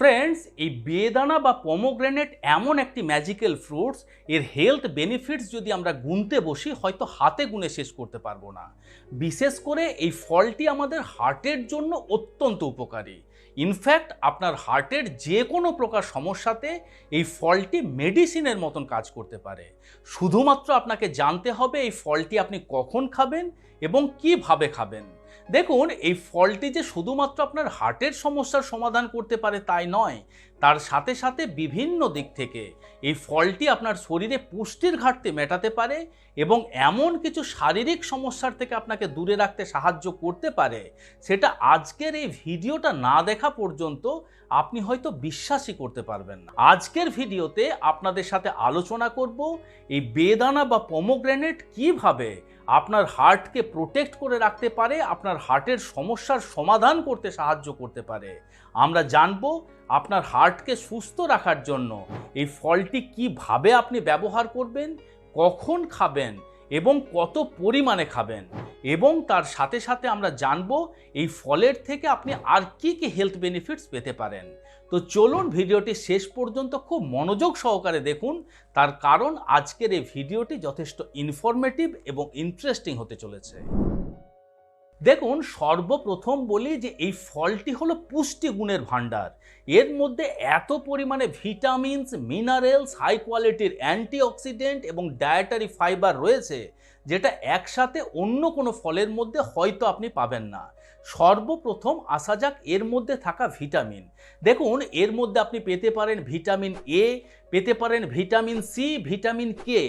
Friends এই বেদানা বা পমোগ্রেনেট এমন একটি ম্যাজিক্যাল ফ্রুটস এর হেলথ বেনিফিটস যদি আমরা গুনতে বসি, হয়তো হাতে গুনে শেষ করতে পারব না। বিশেষ করে এই ফলটি আমাদের হার্টের জন্য অত্যন্ত উপকারী। ইনফ্যাক্ট আপনার হার্টের যে কোনো প্রকার সমস্যাতে এই ফলটি মেডিসিনের মতন কাজ করতে পারে। শুধুমাত্র আপনাকে জানতে হবে এই ফলটি আপনি কখন খাবেন এবং কীভাবে খাবেন। দেখুন, এই ফলটি যে শুধুমাত্র আপনার হার্টের সমস্যার সমাধান করতে পারে তাই নয়, তার সাথে সাথে বিভিন্ন দিক থেকে এই ফলটি আপনার শরীরে পুষ্টির ঘাটতি মেটাতে পারে এবং এমন কিছু শারীরিক সমস্যার থেকে আপনাকে দূরে রাখতে সাহায্য করতে পারে। সেটা আজকের এই ভিডিওটা না দেখা পর্যন্ত আপনি হয়তো বিশ্বাসই করতে পারবেন না। আজকের ভিডিওতে আপনাদের সাথে আলোচনা করব এই বেদানা বা পমোগ্রেনেট কীভাবে আপনার হার্টকে প্রোটেক্ট করে রাখতে পারে, আপনার হার্টের সমস্যার সমাধান করতে সাহায্য করতে পারে। আমরা জানব আপনার হার্টকে সুস্থ রাখার জন্য এই ফলটি কীভাবে আপনি ব্যবহার করবেন, কখন খাবেন এবং কত পরিমাণে খাবেন। এবং তার সাথে সাথে আমরা জানব এই ফলের থেকে আপনি আর কী কী হেলথ বেনিফিটস পেতে পারেন। তো চলুন ভিডিওটি শেষ পর্যন্ত খুব মনোযোগ সহকারে দেখুন। তার কারণ আজকের এই ভিডিওটি যথেষ্ট ইনফরমেটিভ এবং ইন্টারেস্টিং হতে চলেছে। দেখুন, সর্বপ্রথম বলি যে এই ফলটি হলো পুষ্টি গুণের ভাণ্ডার। এর মধ্যে এত পরিমাণে ভিটামিনস, মিনারেলস, হাই কোয়ালিটির অ্যান্টিঅক্সিডেন্ট এবং ডায়েটারি ফাইবার রয়েছে, যেটা একসাথে অন্য কোনো ফলের মধ্যে হয়তো আপনি পাবেন না। সর্বপ্রথম আসা যাক এর মধ্যে থাকা ভিটামিন। দেখুন, এর মধ্যে আপনি পেতে পারেন ভিটামিন এ পেতে পারেন ভিটামিন সি ভিটামিন কে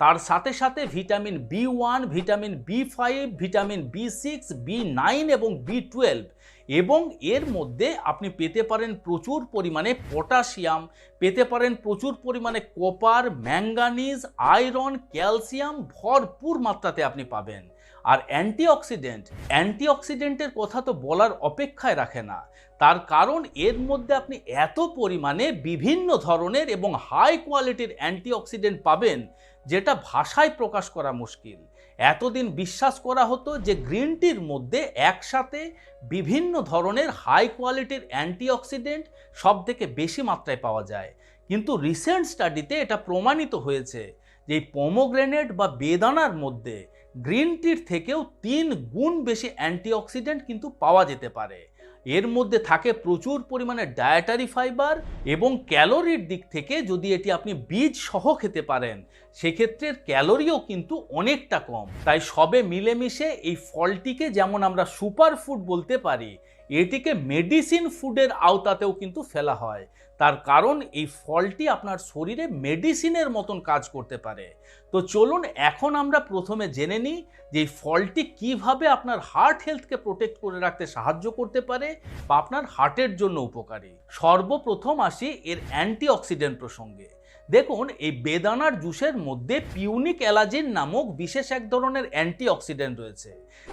তার সাথে সাথে vitamin B one, vitamin B five, vitamin B six, B nine এবং বি টুয়েলভ। এবং এর মধ্যে আপনি পেতে পারেন প্রচুর পরিমাণে পটাশিয়াম, পেতে পারেন প্রচুর পরিমাণে কপার, ম্যাঙ্গানিজ, আয়রন, ক্যালসিয়াম ভরপুর মাত্রাতে আপনি পাবেন। আর অ্যান্টিঅক্সিডেন্ট, অ্যান্টিঅক্সিডেন্টের কথা তো বলার অপেক্ষায় রাখে না। তার কারণ এর মধ্যে আপনি এত পরিমাণে বিভিন্ন ধরনের এবং হাই কোয়ালিটির অ্যান্টিঅক্সিডেন্ট পাবেন যেটা ভাষায় প্রকাশ করা মুশকিল। এতদিন বিশ্বাস করা হতো যে গ্রিন টির মধ্যে একসাথে বিভিন্ন ধরনের হাই কোয়ালিটির অ্যান্টিঅক্সিডেন্ট সব থেকে বেশি মাত্রায় পাওয়া যায়। কিন্তু রিসেন্ট স্টাডিতে এটা প্রমাণিত হয়েছে যে এই পমোগ্রেনেট বা বেদানার মধ্যে গ্রিন টির থেকেও তিন গুণ বেশি অ্যান্টিঅক্সিডেন্ট কিন্তু পাওয়া যেতে পারে। এর মধ্যে থাকে প্রচুর পরিমাণে ডায়েটারি ফাইবার এবং ক্যালোরির দিক থেকে যদি এটি আপনি বীজ সহ খেতে পারেন, সেক্ষেত্রে ক্যালোরিও কিন্তু অনেকটা কম। তাই সবে মিলেমিশে এই ফলটিকে যেমন আমরা সুপার ফুড বলতে পারি, এটিকে মেডিসিন ফুডের আওতাতেও কিন্তু ফেলা হয়। তার কারণ এই ফলটি আপনার শরীরে মেডিসিনের মতন কাজ করতে পারে। তো চলুন এখন আমরা প্রথমে জেনে নিই যে এই ফলটি কীভাবে আপনার হার্ট হেলথকে প্রোটেক্ট করে রাখতে সাহায্য করতে পারে বা আপনার হার্টের জন্য উপকারী। সর্বপ্রথম আসি এর অ্যান্টিঅক্সিডেন্ট প্রসঙ্গে। দেখুন, এই বেদানার জুসের মধ্যে পিউনিক অ্যালাজিন নামক বিশেষ এক ধরনের অ্যান্টিঅক্সিডেন্ট রয়েছে,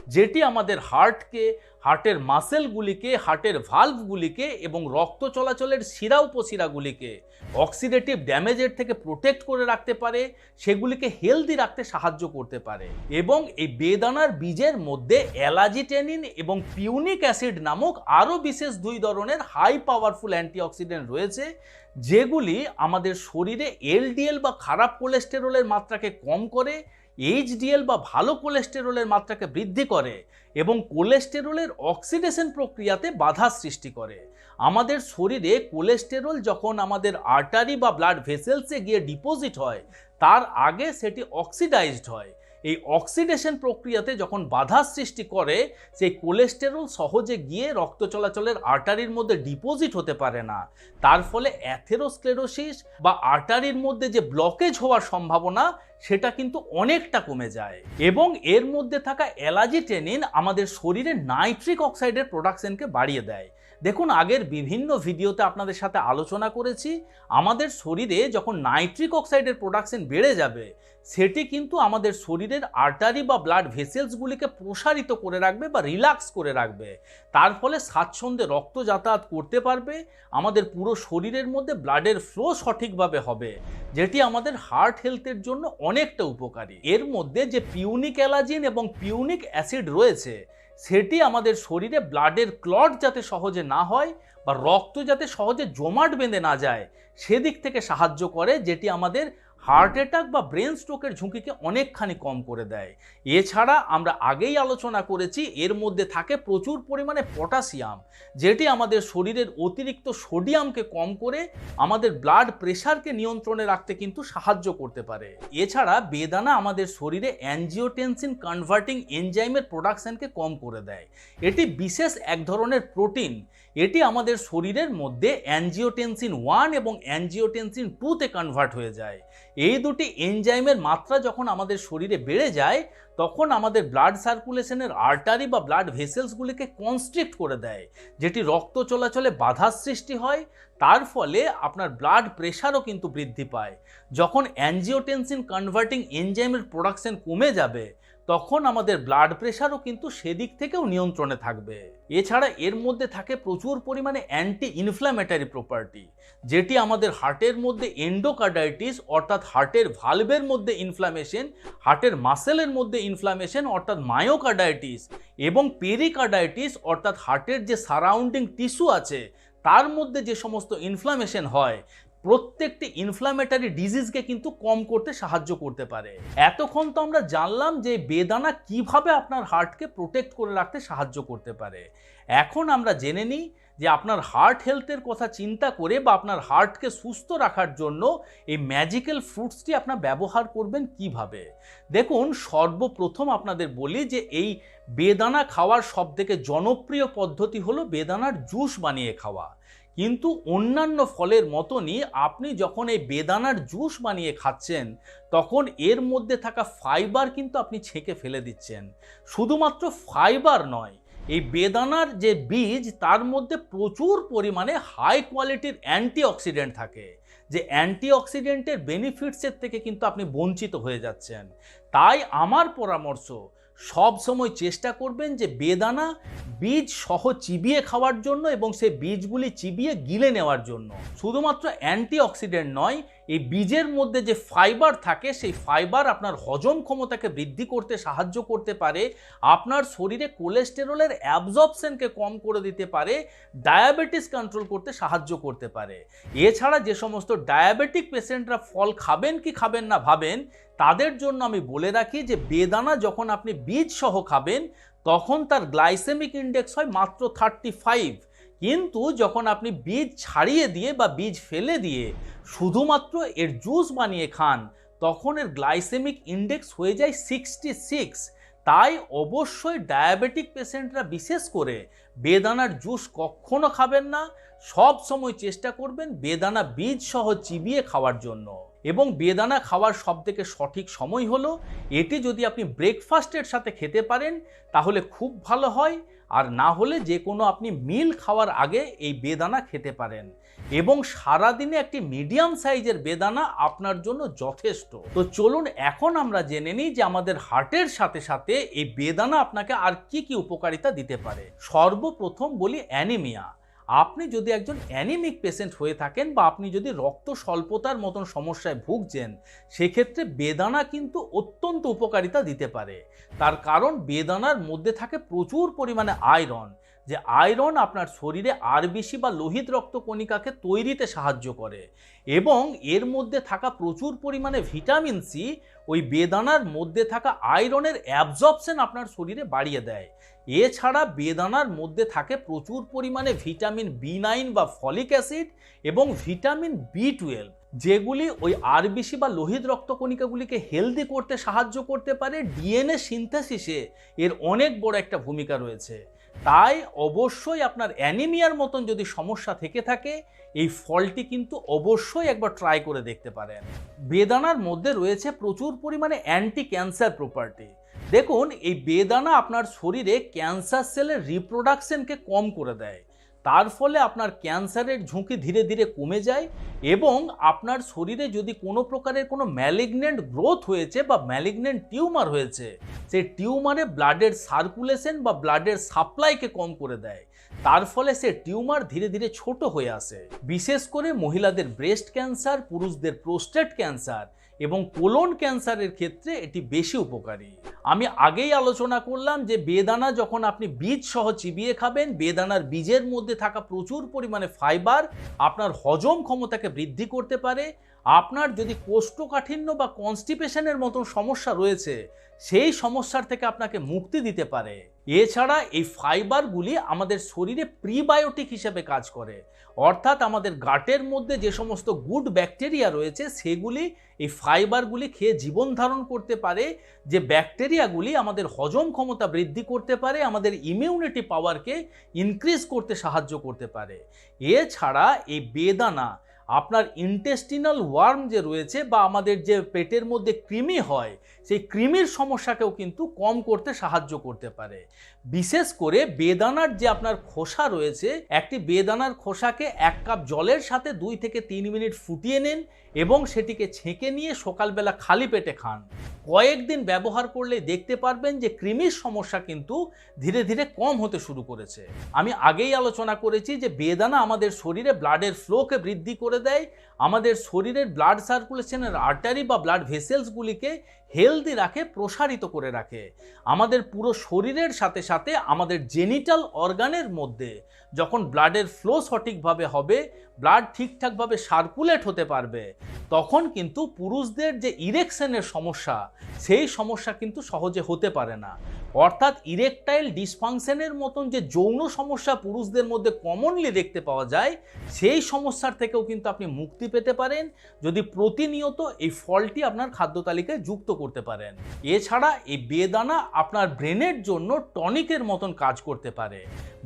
যেটি আমাদের হার্টকে, হার্টের মাসেলগুলিকে, হার্টের ভালভগুলিকে এবং রক্ত চলাচলের শিরা উপশিরাগুলিকে অক্সিডেটিভ ড্যামেজের থেকে প্রোটেক্ট করে রাখতে পারে, সেগুলিকে হেলদি রাখতে সাহায্য করতে পারে এবং এই বেদানার বীজের মধ্যে অ্যালাজিটেনিন এবং পিউনিক অ্যাসিড নামক আরও বিশেষ দুই ধরনের হাই পাওয়ারফুল অ্যান্টিঅক্সিডেন্ট রয়েছে যেগুলি আমাদের শরীরে এলডিএল বা খারাপ কোলেস্টেরলের মাত্রাকে কম করে, এইচডিএল বা ভালো কোলেস্টেরলের মাত্রাকে বৃদ্ধি করে এবং কোলেস্টেরলের অক্সিডেশন প্রক্রিয়াতে বাধা সৃষ্টি করে। আমাদের শরীরে কোলেস্টেরল যখন আমাদের আর্টারি বা ব্লাড ভেসেলসে গিয়ে ডিপোজিট হয়, তার আগে সেটি অক্সিডাইজড হয়। এই অক্সিডেশন প্রক্রিয়াতে যখন বাধা সৃষ্টি করে, সেই কোলেস্টেরল সহজে গিয়ে রক্ত চলাচলের আর্টারির মধ্যে ডিপোজিট হতে পারে না। তার ফলে অ্যাথেরোস্ক্লেরোসিস বা আর্টারির মধ্যে যে ব্লকেজ হওয়ার সম্ভাবনা, সেটা কিন্তু অনেকটা কমে যায়। এবং এর মধ্যে থাকা অ্যালাজিটেনিন আমাদের শরীরে নাইট্রিক অক্সাইডের প্রোডাকশনকে বাড়িয়ে দেয়। দেখুন, আগের বিভিন্ন ভিডিওতে আপনাদের সাথে আলোচনা করেছি, আমাদের শরীরে যখন নাইট্রিক অক্সাইডের প্রোডাকশন বেড়ে যাবে, সেটি কিন্তু আমাদের শরীরের আর্টারি বা ব্লাড ভেসেলসগুলিকে প্রসারিত করে রাখবে বা রিল্যাক্স করে রাখবে। তার ফলে স্বাচ্ছন্দ্যে রক্ত যাতায়াত করতে পারবে, আমাদের পুরো শরীরের মধ্যে ব্লাডের ফ্লো সঠিকভাবে হবে, যেটি আমাদের হার্ট হেলথের জন্য অনেকটা উপকারী। এর মধ্যে যে পিউনিক অ্যালাজিন এবং পিউনিক অ্যাসিড রয়েছে সেটি আমাদের শরীরে ব্লাডের ক্লট যাতে সহজে না হয় বা রক্ত যাতে সহজে জমাট বেঁধে না যায়, সেদিক থেকে সাহায্য করে, যেটি আমাদের হার্ট অ্যাটাক বা ব্রেন স্ট্রোকের ঝুঁকিকে অনেকখানি কম করে দেয়। এছাড়া আমরা আগেই আলোচনা করেছি, এর মধ্যে থাকে প্রচুর পরিমাণে পটাশিয়াম, যেটি আমাদের শরীরের অতিরিক্ত সোডিয়ামকে কম করে আমাদের ব্লাড প্রেশারকে নিয়ন্ত্রণে রাখতে কিন্তু সাহায্য করতে পারে। এছাড়া বেদানা আমাদের শরীরে অ্যানজিওটেনসিন কনভার্টিং এনজাইমের প্রোডাকশনকে কম করে দেয়। এটি বিশেষ এক ধরনের প্রোটিন এটি আমাদের শরীরের মধ্যে অ্যানজিওটেনসিন ওয়ান এবং অ্যানজিওটেনসিন টুতে কনভার্ট হয়ে যায়। এই দুটি এনজাইমের মাত্রা যখন আমাদের শরীরে বেড়ে যায়, তখন আমাদের ব্লাড সার্কুলেশনের আর্টারি বা ব্লাড ভেসেলসগুলিকে কনস্ট্রিক্ট করে দেয়, যেটি রক্ত চলাচলে বাধার সৃষ্টি হয় তার ফলে আপনার ব্লাড প্রেশারও কিন্তু বৃদ্ধি পায়। যখন অ্যানজিওটেনসিন কনভার্টিং এনজাইমের প্রোডাকশন কমে যাবে, তখন আমাদের ব্লাড প্রেশারও কিন্তু সেদিক থেকেও নিয়ন্ত্রণে থাকবে। এছাড়া এর মধ্যে থাকে প্রচুর পরিমাণে অ্যান্টি ইনফ্ল্যামেটারি প্রপার্টি যেটি আমাদের হার্টের মধ্যে এন্ডোকার্ডাইটিস অর্থাৎ হার্টের ভালভের মধ্যে ইনফ্লামেশন হার্টের মাসেলের মধ্যে ইনফ্লামেশন অর্থাৎ মায়োকার্ডাইটিস এবং পেরিকার্ডাইটিস অর্থাৎ হার্টের যে সারাউন্ডিং টিস্যু আছে তার মধ্যে যে সমস্ত ইনফ্লামেশন হয়, প্রত্যেকটি ইনফ্লামেটারি ডিজিজকে কিন্তু কম করতে সাহায্য করতে পারে। এতক্ষণ তো আমরা জানলাম যে বেদানা কীভাবে আপনার হার্টকে প্রোটেক্ট করে রাখতে সাহায্য করতে পারে। এখন আমরা জেনে নিই যে আপনার হার্ট হেলথের কথা চিন্তা করে বা আপনার হার্টকে সুস্থ রাখার জন্য এই ম্যাজিক্যাল ফ্রুটসটি আপনার ব্যবহার করবেন কীভাবে? দেখুন, সর্বপ্রথম আপনাদের বলি যে এই বেদানা খাওয়ার সবথেকে জনপ্রিয় পদ্ধতি হলো বেদানার জুস বানিয়ে খাওয়া। কিন্তু অন্যান্য ফলের মতনই আপনি যখন এই বেদানার জুস বানিয়ে খাচ্ছেন, তখন এর মধ্যে থাকা ফাইবার কিন্তু আপনি ছেঁকে ফেলে দিচ্ছেন। শুধুমাত্র ফাইবার নয় এই বেদানার যে বীজ, তার মধ্যে প্রচুর পরিমাণে হাই কোয়ালিটির অ্যান্টিঅক্সিডেন্ট থাকে, যে অ্যান্টিঅক্সিডেন্টের বেনিফিটসের থেকে কিন্তু আপনি বঞ্চিত হয়ে যাচ্ছেন। তাই আমার পরামর্শ, সব সময় চেষ্টা করবেন যে বেদানা বীজ সহ চিবিয়ে খাওয়ার জন্য এবং সেই বীজগুলি চিবিয়ে গিলে নেওয়ার জন্য। শুধুমাত্র অ্যান্টিঅক্সিডেন্ট নয় এই বীজের মধ্যে যে ফাইবার থাকে, সেই ফাইবার আপনার হজম ক্ষমতাকে বৃদ্ধি করতে, সাহায্য করতে পারে। আপনার শরীরে কোলেস্টেরলের অ্যাবজর্পশনকে কম করে দিতে পারে ডায়াবেটিস কন্ট্রোল করতে সাহায্য করতে পারে। এছাড়া যে সমস্ত ডায়াবেটিক পেশেন্টরা ফল খাবেন কি খাবেন না ভাবেন, তাদের জন্য আমি বলে রাখি যে, বেদানা যখন আপনি বীজ সহ খাবেন, তখন তার গ্লাইসেমিক ইন্ডেক্স হয় মাত্র থার্টি ফাইভ কিন্তু যখন আপনি বীজ ছাড়িয়ে দিয়ে বা বীজ ফেলে দিয়ে শুধুমাত্র এর জুস বানিয়ে খান, তখন এর গ্লাইসেমিক ইন্ডেক্স হয়ে যায় সিক্সটি সিক্স। তাই অবশ্যই ডায়াবেটিক পেশেন্টরা বিশেষ করে বেদানার জুস কখনো খাবেন না, সব সময় চেষ্টা করবেন বেদানা বীজ সহ চিবিয়ে খাওয়ার জন্য। এবং বেদানা খাওয়ার সব থেকে সঠিক সময় হলো, এটি যদি আপনি ব্রেকফাস্টের সাথে খেতে পারেন, তাহলে খুব ভালো হয়। আর না হলে যে কোনো আপনি মিল খাওয়ার আগে এই বেদানা খেতে পারেন। এবং সারাদিনে একটি মিডিয়াম সাইজের বেদানা আপনার জন্য যথেষ্ট। তো চলুন এখন আমরা জেনে নিই যে আমাদের হার্টের সাথে সাথে এই বেদানা আপনাকে আর কি কি উপকারিতা দিতে পারে। সর্বপ্রথম বলি অ্যানিমিয়া। আপনি যদি একজন অ্যানিমিক পেশেন্ট হয়ে থাকেন বা আপনি যদি রক্ত স্বল্পতার মতন সমস্যায় ভুগছেন, সেক্ষেত্রে বেদানা কিন্তু অত্যন্ত উপকারিতা দিতে পারে। তার কারণ, বেদানার মধ্যে থাকে প্রচুর পরিমাণে আয়রন, যে আয়রন আপনার শরীরে আরবিসি বা লোহিত রক্তকণিকাকে তৈরিতে সাহায্য করে এবং এর মধ্যে থাকা প্রচুর পরিমাণে ভিটামিন সি, ওই বেদানার মধ্যে থাকা আয়রনের অ্যাবজর্পশন আপনার শরীরে বাড়িয়ে দেয়। এছাড়া বেদানার মধ্যে থাকে প্রচুর পরিমাণে ভিটামিন বি নাইন বা ফলিক অ্যাসিড এবং ভিটামিন বি টুয়েলভ, যেগুলি ওই আরবিসি বা লোহিত রক্তকণিকাগুলিকে হেলদি করতে সাহায্য করতে পারে। ডিএনএ সিনথেসিসে এর অনেক বড় একটা ভূমিকা রয়েছে। তাই অবশ্যই আপনার অ্যানিমিয়ার মতন যদি সমস্যা থেকে থাকে, এই ফলটি কিন্তু অবশ্যই একবার ট্রাই করে দেখতে পারেন। বেদানার মধ্যে রয়েছে প্রচুর পরিমাণে অ্যান্টি ক্যান্সার প্রপার্টি দেখুন, এই বেদানা আপনার শরীরে ক্যান্সার সেলের রিপ্রোডাকশনকে কম করে দেয়। তার ফলে আপনার ক্যান্সারের ঝুঁকি ধীরে ধীরে কমে যায় এবং আপনার শরীরে যদি কোনো প্রকারের কোনো ম্যালিগনেন্ট গ্রোথ হয়েছে বা ম্যালিগনেন্ট টিউমার হয়েছে সেই টিউমারে ব্লাডের সার্কুলেশন বা ব্লাডের সাপ্লাইকে কম করে দেয়। তার ফলে সে টিউমার ধীরে ধীরে ছোট হয়ে আসে। বিশেষ করে মহিলাদের ব্রেস্ট ক্যান্সার, পুরুষদের প্রোস্টেট ক্যান্সার এবং কোলন ক্যান্সারের ক্ষেত্রে এটি বেশি উপকারী। আমি আগেই আলোচনা করলাম যে বেদানা যখন আপনি বীজ সহ চিবিয়ে খাবেন, বেদানার বীজের মধ্যে থাকা প্রচুর পরিমাণে ফাইবার আপনার হজম ক্ষমতাকে বৃদ্ধি করতে পারে আপনার যদি কোষ্ঠকাঠিন্য বা কনস্টিপেশনের মতন সমস্যা রয়েছে, সেই সমস্যার থেকে আপনাকে মুক্তি দিতে পারে। এছাড়া এই ফাইবারগুলি আমাদের শরীরে প্রিবায়োটিক হিসেবে কাজ করে। অর্থাৎ আমাদের গাটের মধ্যে যে সমস্ত গুড ব্যাকটেরিয়া রয়েছে, সেগুলি এই ফাইবারগুলি খেয়ে জীবন ধারণ করতে পারে। যে ব্যাকটেরিয়াগুলি আমাদের হজম ক্ষমতা বৃদ্ধি করতে পারে, আমাদের ইমিউনিটি পাওয়ারকে ইনক্রিজ করতে সাহায্য করতে পারে। এছাড়া এই বেদানা আপনার ইন্টেস্টিনাল ওয়ার্ম যে রয়েছে বা আমাদের যে পেটের মধ্যে কৃমি হয়, সেই কৃমির সমস্যাকেও কিন্তু কম করতে সাহায্য করতে পারে। বিশেষ করে বেদানার যে আপনার খোসা রয়েছে, একটি বেদানার খোসাকে এক কাপ জলের সাথে দুই থেকে তিন মিনিট ফুটিয়ে নিন। এবং সেটিকে ছেঁকে নিয়ে সকালবেলা খালি পেটে খান। কয়েকদিন ব্যবহার করলে দেখতে পারবেন যে কৃমির সমস্যা কিন্তু ধীরে ধীরে কম হতে শুরু করেছে। আমি আগেই আলোচনা করেছি যে বেদানা আমাদের শরীরে ব্লাডের ফ্লোকে বৃদ্ধি করে দেয়। আমাদের শরীরের ব্লাড সার্কুলেশনের আর্টারি বা ব্লাড ভেসেলসগুলিকে হেলদি রাখে, প্রসারিত করে রাখে। আমাদের পুরো শরীরের সাথে সাথে আমাদের জেনিটাল অর্গানের মধ্যে যখন ব্লাডের ফ্লো সঠিকভাবে হবে ব্লাড ঠিকঠাকভাবে সার্কুলেট হতে পারবে, তখন কিন্তু পুরুষদের যে ইরেকশনের সমস্যা, সেই সমস্যা কিন্তু সহজে হতে পারে না। অর্থাৎ ইরেকটাইল ডিসফাংশনের মতন যে যৌন সমস্যা পুরুষদের মধ্যে কমনলি দেখতে পাওয়া যায়, সেই সমস্যার থেকেও কিন্তু আপনি মুক্তি পেতে পারেন। যদি প্রতিনিয়ত এই ফলটি আপনার খাদ্য তালিকায় যুক্ত করতে পারেন। এছাড়া এই বেদানা আপনার ব্রেনের জন্য টনিকের মতন কাজ করতে পারে।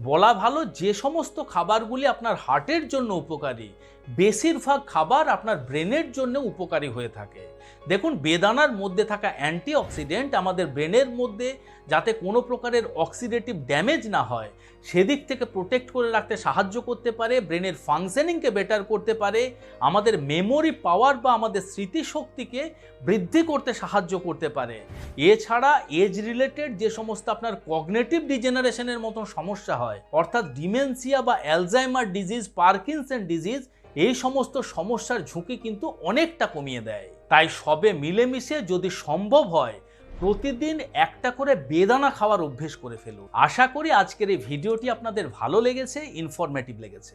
বলা ভালো, যে সমস্ত খাবারগুলি আপনার হার্টের জন্য উপকারী, বেশিরভাগ খাবার আপনার ব্রেনের জন্য উপকারী হয়ে থাকে। দেখুন, বেদানার মধ্যে থাকা অ্যান্টিঅক্সিডেন্ট আমাদের ব্রেনের মধ্যে যাতে কোনো প্রকারের অক্সিডেটিভ ড্যামেজ না হয়, সেদিক থেকে প্রোটেক্ট করে রাখতে সাহায্য করতে পারে, ব্রেনের ফাংশনিংকে বেটার করতে পারে, আমাদের মেমোরি পাওয়ার বা আমাদের স্মৃতিশক্তিকে বৃদ্ধি করতে সাহায্য করতে পারে। এছাড়া এজ রিলেটেড যে সমস্ত আপনার কগনেটিভ ডিজেনারেশনের মতন সমস্যা হয়। অর্থাৎ ডিমেনসিয়া বা অ্যালজাইমার ডিজিজ, পার্কিনসন ডিজিজ, এই সমস্ত সমস্যার ঝুঁকি কিন্তু অনেকটা কমিয়ে দেয়। তাই সবে মিলেমিশে যদি সম্ভব হয়, প্রতিদিন একটা করে বেদানা খাওয়ার অভ্যেস করে ফেলুন। আশা করি আজকের এই ভিডিওটি আপনাদের ভালো লেগেছে ইনফরমেটিভ লেগেছে।